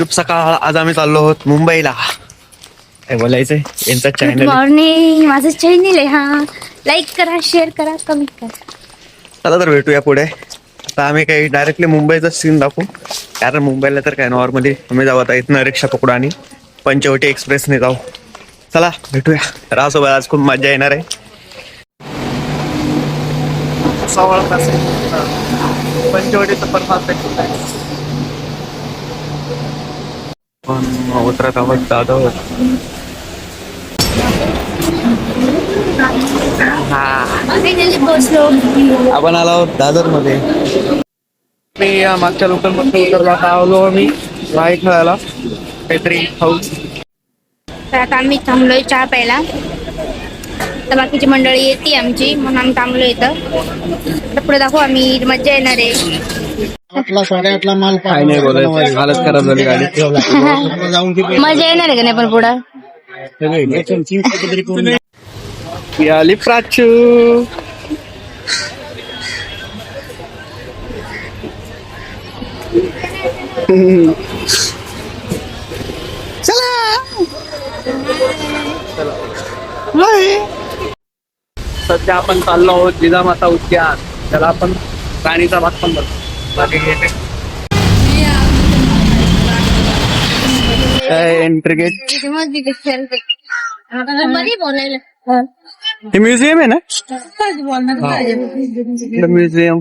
शुभ सकाळ. आज आम्ही चाललो आहोत मुंबईला. काय बोलायचंय? यांचा गुड चॅनल मॉर्निंग माझं चॅनल आहे हा. लाईक करा शेअर करा कमेंट करा. चला तर भेटूया पुढे. आता आम्ही काही डायरेक्टली मुंबईचा सीन दाखवू. कारण मुंबईला तर काय नॉर्मली आम्ही जाऊ आता इथनं रिक्षा पकडू आणि पंचवटी एक्सप्रेसने जाऊ. चला भेटूया. रासोबत आज खूप मजा येणार आहे. सवाळ तास आहे. पंचवटीचं फास्ट पण उतरत आहोत जात आहोत आपण आलो आहोत दादरमध्ये मी मागच्या लोकांमध्ये उतरला आता आलो आम्ही राय खेळायला. काहीतरी खाऊ. तर आता आम्ही थांबलोय चहा प्यायला. तर बाकीची मंडळी येते आमची म्हणून आम्ही थांबलो इथं. तर पुढे दाखवू आम्ही मजा येणार आहे. आठला साडेआठला माल काय नाही बोलायचं. हालत खराब झाली गाडी. जाऊन मजा येणार आहे का नाही पण पुढं? ती आली प्राचू सध्या आपण चाललो आहोत जिजामाता उद्यान. त्याला आपण प्राणीचा भाग पण बघतो. एंट्री गेट हे म्युझियम आहे ना? म्युझियम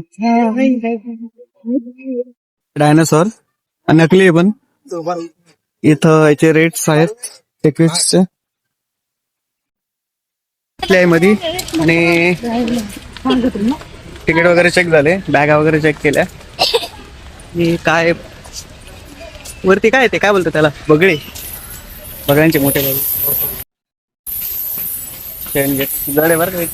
डायनासॉर नकली आहे पण. इथं याचे रेट्स आहेत एकवीसचे. मध्ये आणि तिकीट वगैरे चेक झाले. बॅगा वगैरे चेक केल्या. काय? वरती काय ते? काय बोलतो त्याला? बगळे. बगड्यांचे मोठे बगळे आहे बरं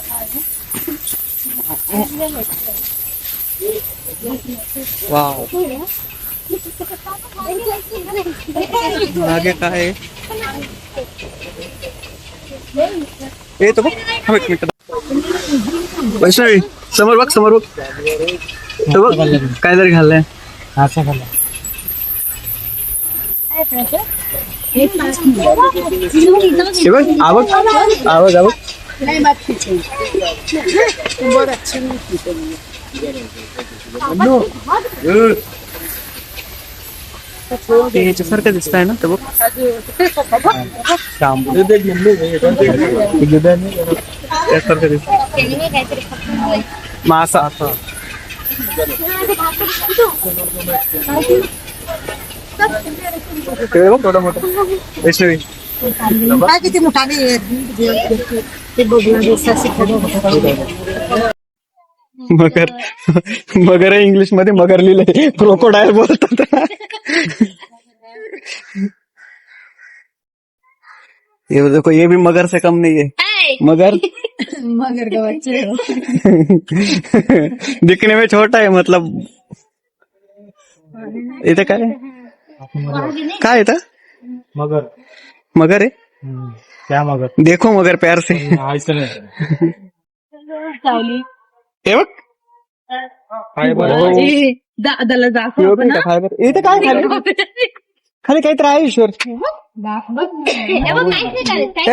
वाव. मागे काय आहे? ए तो बघ. एक मिनिट. वैष्णवी समोर बघ समोर बघ. काय तरी घाललंय हे बघ आवक आवक आवक ते ह्याच्यासारखं दिसत आहे ना ते बघ. त्यासारखं दिसत मासा थोडं मोठं. वैष्णवी काय किती मगर मगर इंग्लिशमध्ये मगर लिहिलंय. क्रोकोडायल बोलतात. ये देखो ये भी मगर से कम नहीं है। मगर? मगर गव्हाचे दिखने में छोटा है मतलब। इथं काय आहे? काय येतं मगर। मगर आहे क्या मगर? देखो मगर प्यार से। हे बघ दादाला हे बघ फायबर इथं काय खाली? खाली काहीतरी आहे ईश्वर।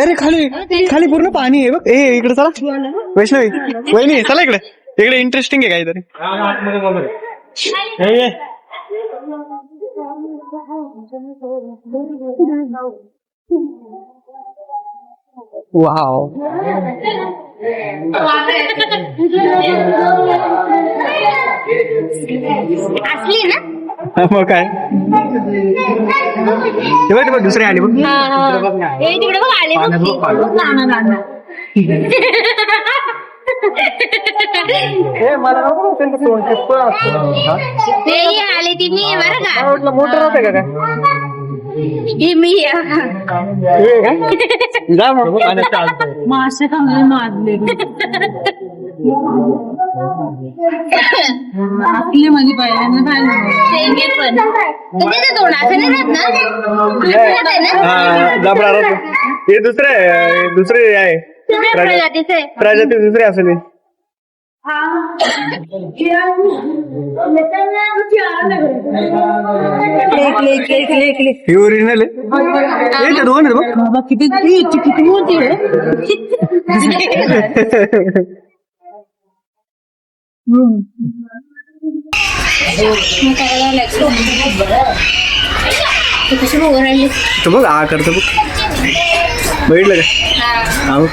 अरे खाली खाली. पूर्ण पाणी आहे बघ. ए इकडे चला. वैष्णवी वहिनी चला इकडे. इकडे इंटरेस्टिंग आहे काहीतरी. वाव असली ना? मग काय? हे बघ बघ दुसरी आली बघ. हे तिकडे बघ आले बघ. ती. ते ही आले ती मी आहे बरं का? मोटर होते का काय? ही मी आहे. हे काय? जा मग. मासे खाल्ले मारले? आपले म्हणजे पहिल्यांदा ते मी पण. तुझे ते दोन असं नाही राहत ना? असं आहे ना हा. हे दुसरे आहे, दुसरे आहे प्रजातीचे. प्रजाती दुसरी असेल ही. ही. ओरिजिनल आहे. हे ते दोन आहेत बघ. बाबा किती किती मोठी आहे. तो बघ आ करतो बघ. बघितलं का.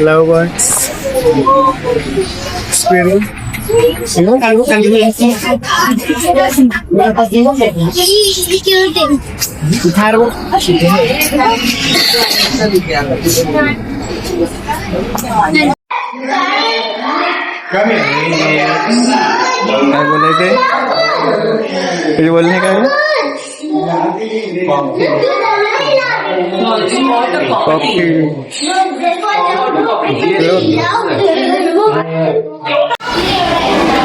लव बर्ड्स स्पिरिट काय बोलायचे तुझे बोलणे काय कॉफी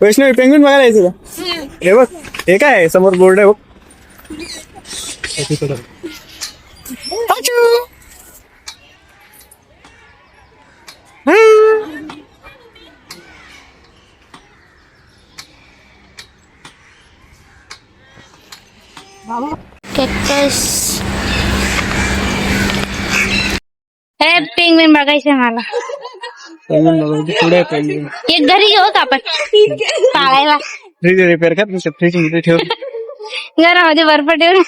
वैष्णवी पेंग्विन बघायला यायचं का? हे बघ हे काय आहे? समोर बोर्ड आहे बघ. हे पेंगविन बघायचंय मला. बघायचं पुढे एक घरी घेऊ का आपण? पाळायला. फ्रीज रिपेअर कर फ्रीजमध्ये ठेव. घरामध्ये बर्फ ठेवून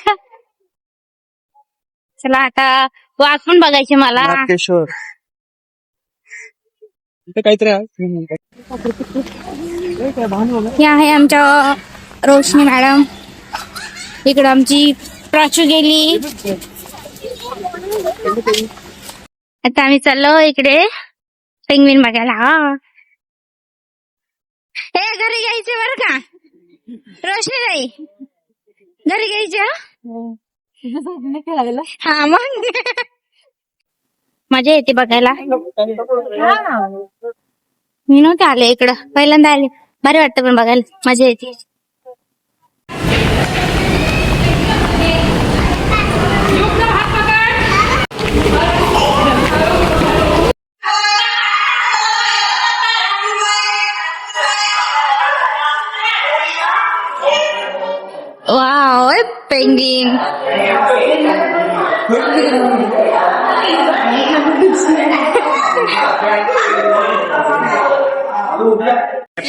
चला आता वाघ पण बघायचे मला. इथे काहीतरी आहे. हे आहे आमच्या रोशनी मॅडम. इकडं आमची प्राचू गेली. आता आम्ही चाललो इकडे. पेंगविन बघायला हा. हे घरी घ्यायचे बरं का? रोशनी नाही घरी घ्यायचे हा? हा मग. मजा येते बघायला. मी नव्हते आले इकडं. पहिल्यांदा आले. भारी वाटतं पण बघायला. मजा येते. वाव पेंगिन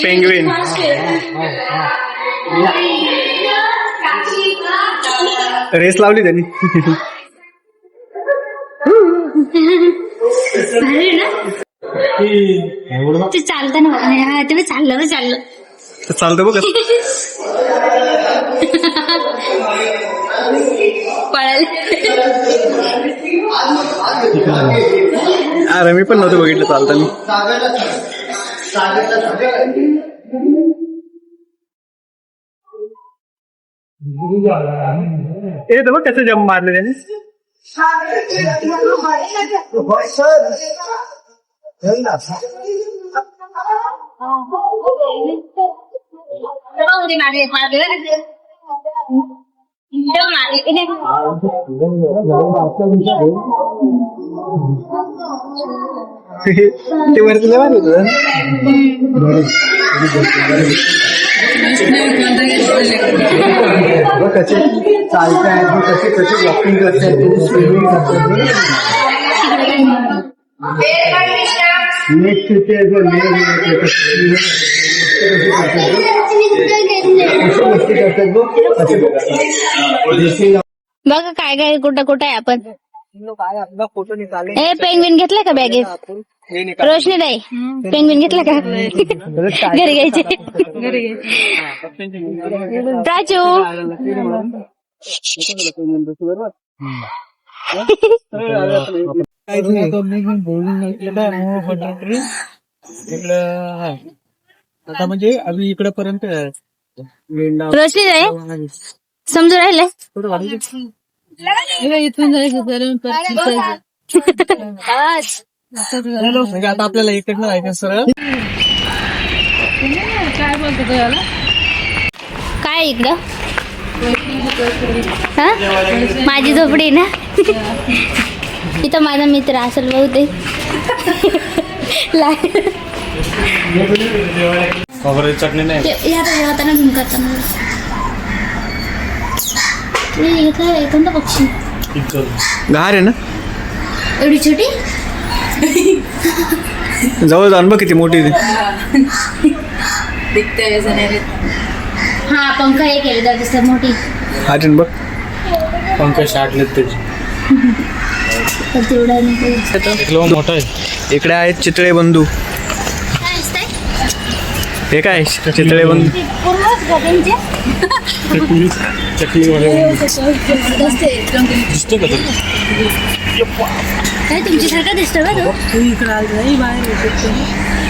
पेंग्विन रेस लावली त्यांनी. ते चालतं ना. हा, ते बी चाललं. चाललं चालतं बघ. पळायला अरे मी पण नव्हतं बघितलं चालताना ए तर बघ कसं जम मारले त्याने हो, मारले मारले ते मारले ते वरती लय भारी होतं कसे चालताय कसे कसे वॉकिंग करतायत स्विमिंग करतायत नेक्स्ट ते बघ काय काय कुठं कुठं आहे आपण. फोटो निकाले ए पेंगविन घेतलं का बॅगेत रोशनी दाई पेंगविन घेतला का? घरी घ्यायचे. प्राचू आता म्हणजे आम्ही इकडे पर्यंत रोशनी आहे. समजून राहिले इथून जायचं तर म्हणजे आता आपल्याला इकडनं जायचं सरळ. काय बोलतो याला? काय इकडं? हा? माझी झोपडी ना? इथं माझा मित्र असेल बहुतेक. ला- खोबऱ्याची चटणी नाही जेवताना घेऊन करताना कोणता पक्षी. घार आहे ना? एवढी छोटी? जवळ जाऊन बघ किती मोठी ती. हा पंखा हे केले जात मोठी. हाटीन बघ. पंकज शाटलेत त्याची. तेवढा मोठा आहे. इकडे आहेत चितळे बंधू? हे काय चितळे? चटणी. दिसतो का तुमच्यासारखं दिसतं का तो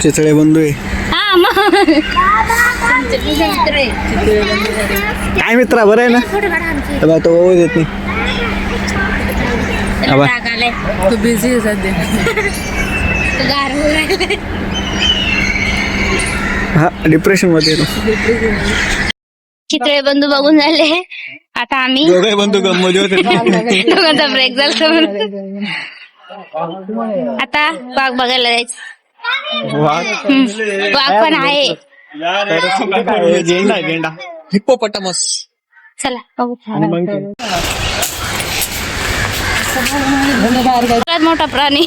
चितळे बंधू आहे हा आहे. काय मित्रा बरं आहे ना बा तो ओळख देत नाही बिझी आहे सध्या तो गार होऊ राहिलाय. हा डिप्रेशनमध्ये चितळे बंधू बघून झाले. आता आम्ही दोघे बंधू गममध्ये होते. दोघांचा ब्रेक झाला. आता वाघ बघायला जायचं. वाघ पण आहे. गेंडा गेंडा हिप्पोपटामस. चला बघू. मोठा प्राणी.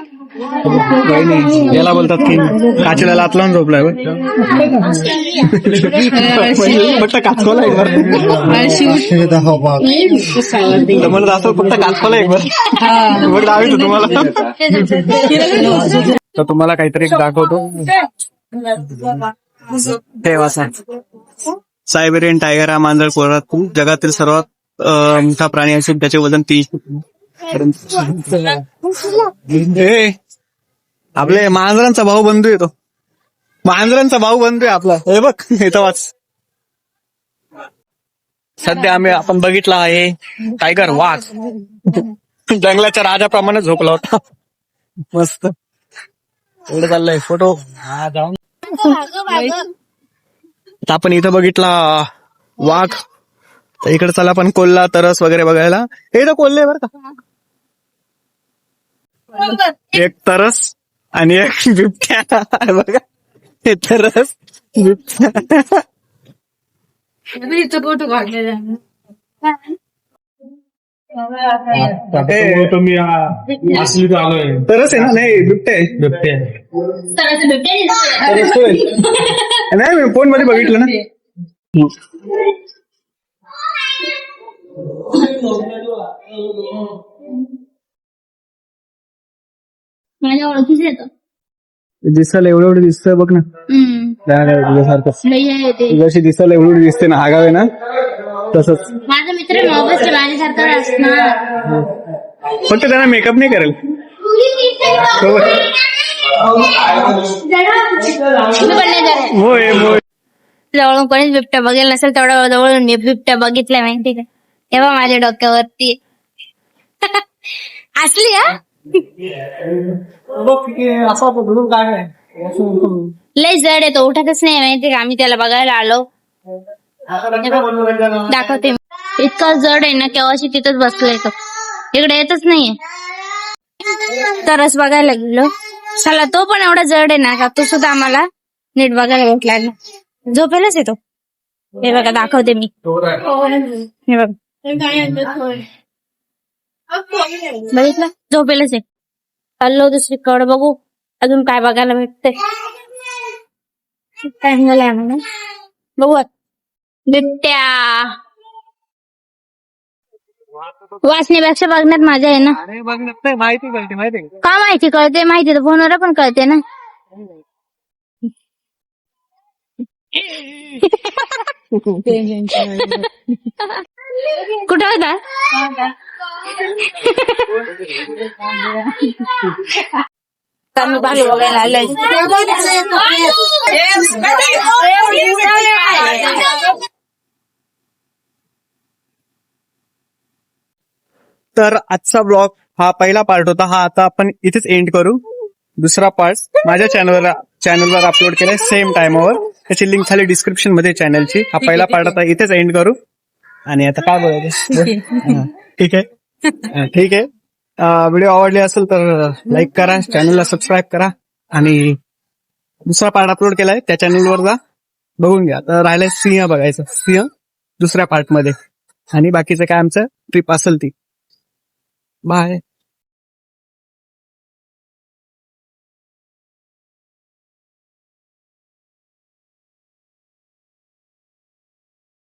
बडा धमाका याला बोलतात की काचेला लात लावून झोपलाय बघ. फक्त काचकोला एक म्हणत असं फक्त काचकोला एक बरं तुम्हाला. तर तुम्हाला काहीतरी एक दाखवतो. सायबेरियन टायगर हा मांजर कोरात जगातील सर्वात मोठा प्राणी असून त्याचे वजन तीनशे ए, आपले मांजरांचा भाऊ बंधू येतो मांजरांचा भाऊ बंधू आहे आपला. हे बघ इथं वाच. सध्या आम्ही आपण बघितला आहे. टायगर वाघ जंगलाच्या राजाप्रमाणे झोपला होता. मस्त. एवढं चाललंय फोटो. हा जाऊन. आता आपण इथं बघितला वाघ. तर इकडे चला आपण कोल्हा तरस वगैरे बघायला. हे तर कोल्हे बरं का. एक तरस. आणि एक बिबट्या आहे बघा. हे तरस बिबट्या. फोटो काढलेला तुम्ही तर आलोय. तरस आहे ना? नाही बिबट्या आहे. तर. नाही मी फोनमध्ये बघितलं ना. माझ्या ओळखीच येतो. दिसायला एवढं एवढं दिसतंय बघ ना. हम्म. काय तुझ्यासारखं. लई आहे ते. दिसायला एवढी एवढी दिसते ना आगावे ना? तसंच. माझा मित्र माझ्यासारखा असणार. फक्त त्यांना मेकअप नाही करेल. पण. मोय मोय जवळून कोणीच बिबट्या बघेल नसेल तेवढा जवळून मी बिबट्या बघितलाय माहिती का? तेव्हा माझ्या डोक्यावरती. असली हा? लय जड आहे तो उठतच नाही माहिती का? आम्ही त्याला बघायला आलो. दाखवते. इतका जड आहे ना केव्हाशी तिथंच बसलाय तो. इकडे येतच नाहीये. तरच बघायला गेलो. चला तो पण एवढा जड आहे ना का तो सुद्धा आम्हाला नीट बघायला भेटला ना. झोपेलाच येतो हे बघा दाखवते मी. हे बघ. बघितलं? झोपेलच आहे. चाललो दुसरीकडे बघू. अजून काय बघायला भेटतंय? टाइम झालाय म्हणून बघू. बिबट्या. वाचण्यापेक्षा बघण्यात मजा आहे ना? अरे बघ माहिती कळते माहिती का माहिती कळते? माहिती तर फोनवर पण कळते ना? कुठं होता? तर आजचा ब्लॉग हा पहिला पार्ट होता. हा आता आपण इथेच एंड करू. दुसरा पार्ट माझ्या चॅनलवर चॅनलवर अपलोड केलाय सेम टाइमवर त्याची लिंक खाली डिस्क्रिप्शनमध्ये चॅनलची हा पहिला पार्ट आता इथेच एंड करू. आणि आता काय बोलायचं? ठीक आहे. ठीक आहे. व्हिडिओ आवडले असेल तर लाईक करा चॅनलला सबस्क्राईब करा. आणि दुसरा पार्ट अपलोड केलाय त्या चॅनलवर जा. बघून घ्या. तर राहिलाय सिंह बघायचं. सिंह दुसऱ्या पार्टमध्ये. आणि बाकीचं काय आमचं ट्रिप असेल ती. बाय